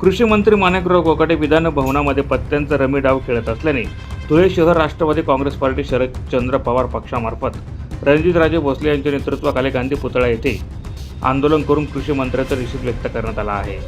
कृषी मंत्री माणिकराव कोकाटे विधान भवनामध्ये पत्त्यांचा रमी डाव खेळत असल्याने धुळे शहर राष्ट्रवादी काँग्रेस पार्टी शरदचंद्र पवार पक्षामार्फत रणजितराजे भोसले यांच्या नेतृत्वाखाली गांधी पुतळा येथे आंदोलन करून कृषी मंत्र्याचा निषेध व्यक्त करण्यात आला आहे.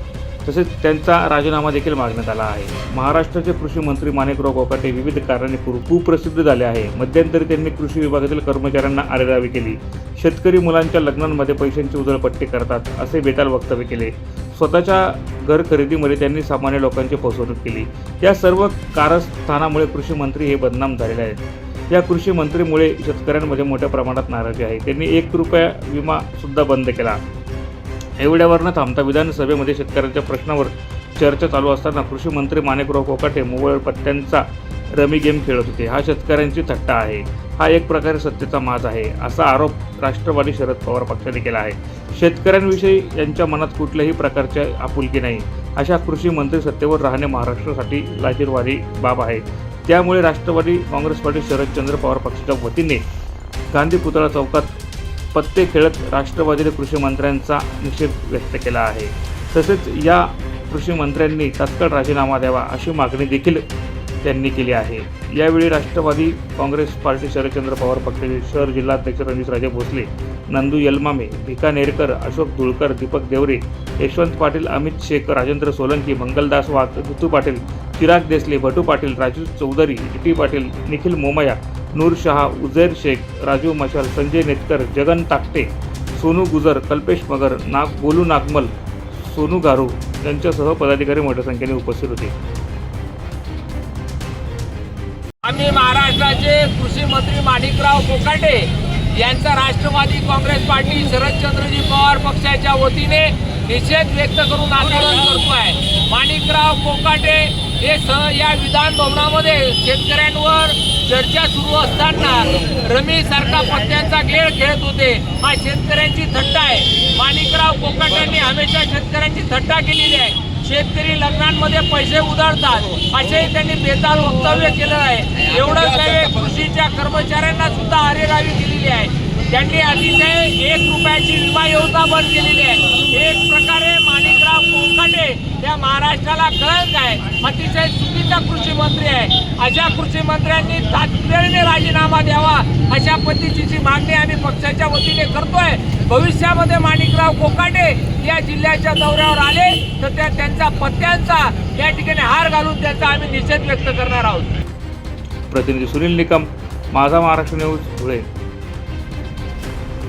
तसेच त्यांचा राजीनामा देखील मागण्यात आला आहे. महाराष्ट्राचे कृषी मंत्री माणिकराव कोकाटे विविध कारणाने कुप्रसिद्ध झाले आहे. मध्यंतरी त्यांनी कृषी विभागातील कर्मचाऱ्यांना आरेरावी केली. शेतकरी मुलांच्या लग्नांमध्ये पैशांची उधळपट्टी करतात असे बेताल वक्तव्य केले. स्वतःच्या घर खरेदीमध्ये त्यांनी सामान्य लोकांची फसवणूक केली. या सर्व कारस्थानामुळे कृषी मंत्री हे बदनाम झालेले आहेत. या कृषी मंत्रीमुळे शेतकऱ्यांमध्ये मोठ्या प्रमाणात नाराजी आहे. त्यांनी एक रुपया विमा सुद्धा बंद केला. एवढ्यावर न थांबता विधानसभेमध्ये शेतकऱ्यांच्या प्रश्नावर चर्चा चालू असताना कृषी मंत्री माणिकराव कोकाटे मोबाईल पत्त्यांचा रमी गेम खेळत होते. हा शेतकऱ्यांची थट्टा आहे. हा एक प्रकारे सत्तेचा माज आहे असा आरोप राष्ट्रवादी शरद पवार पक्षाने केला आहे. शेतकऱ्यांविषयी यांच्या मनात कुठल्याही प्रकारच्या आपुलकी नाही. अशा कृषी मंत्री सत्तेवर राहणे महाराष्ट्रासाठी लाजीरवादी बाब आहे. त्यामुळे राष्ट्रवादी काँग्रेस पार्टी शरदचंद्र पवार पक्षाच्या वतीने गांधी पुतळा चौकात पत्ते खेळत राष्ट्रवादीने कृषी मंत्र्यांचा निषेध व्यक्त केला आहे. तसेच या कृषी मंत्र्यांनी तात्काळ राजीनामा द्यावा अशी मागणी देखील त्यांनी केली आहे. यावेळी राष्ट्रवादी काँग्रेस पार्टी शरदचंद्र पवार पक्षाचे शहर जिल्हाध्यक्ष रणजितराजे भोसले नंदू यलमामे भिका नेरकर अशोक धुळकर दीपक देवरे यशवंत पाटील अमित शेख राजेंद्र सोलंकी मंगलदास वाघ ऋतू पाटील चिराग देसले भटू पाटील राजू चौधरी टी पाटील निखिल मोमया नूर शहा उजैर शेख राजू मशाल संजय नेतकर जगन ताकटे सोनू गुजर कल्पेश मगर नाग गोलू नागमल सोनू गारू यांच्यासह पदाधिकारी मोठ्या संख्येने उपस्थित होते. आम्ही महाराष्ट्राचे कृषी मंत्री माणिकराव कोकाटे यांचा राष्ट्रवादी काँग्रेस पार्टी शरदचंद्रजी पवार पक्षाच्या वतीने निषेध व्यक्त करून आंदोलन आहे माणिकराव कोकाटे हे स या विधानभवनामध्ये शेतकऱ्यांवर चर्चा सुरू असताना रमी सारखा पत्त्यांचा खेळ खेळत होते. हा शेतकऱ्यांची थट्टा आहे. माणिकराव कोकाट्यांनी हमेशा शेतकऱ्यांची थट्टा केलेली आहे. शेतकरी लग्नांमध्ये पैसे उधळतात असेही त्यांनी बेताल वक्तव्य केलं आहे. एवढंच नव्हे कृषीच्या कर्मचाऱ्यांना सुद्धा आरेरावी दिलेली आहे. त्यांनी अतिशय एक रुपयाची विमा योजना बंद केलेली आहे. एक प्रकारे माणिकराव कोकाटे या महाराष्ट्राला कळंक आहे. अतिशय चुकीचा कृषी मंत्री आहे. अशा कृषी मंत्र्यांनी तातडीने राजीनामा द्यावा अशा पद्धतीची मागणी आम्ही पक्षाच्या वतीने करतोय. भविष्यामध्ये माणिकराव कोकाटे या जिल्ह्याच्या दौऱ्यावर आले तर त्या त्यांचा पत्त्यांचा या ठिकाणी हार घालून त्यांचा आम्ही निषेध व्यक्त करणार आहोत. प्रतिनिधी सुनील निकम माझा महाराष्ट्र न्यूज धुळे.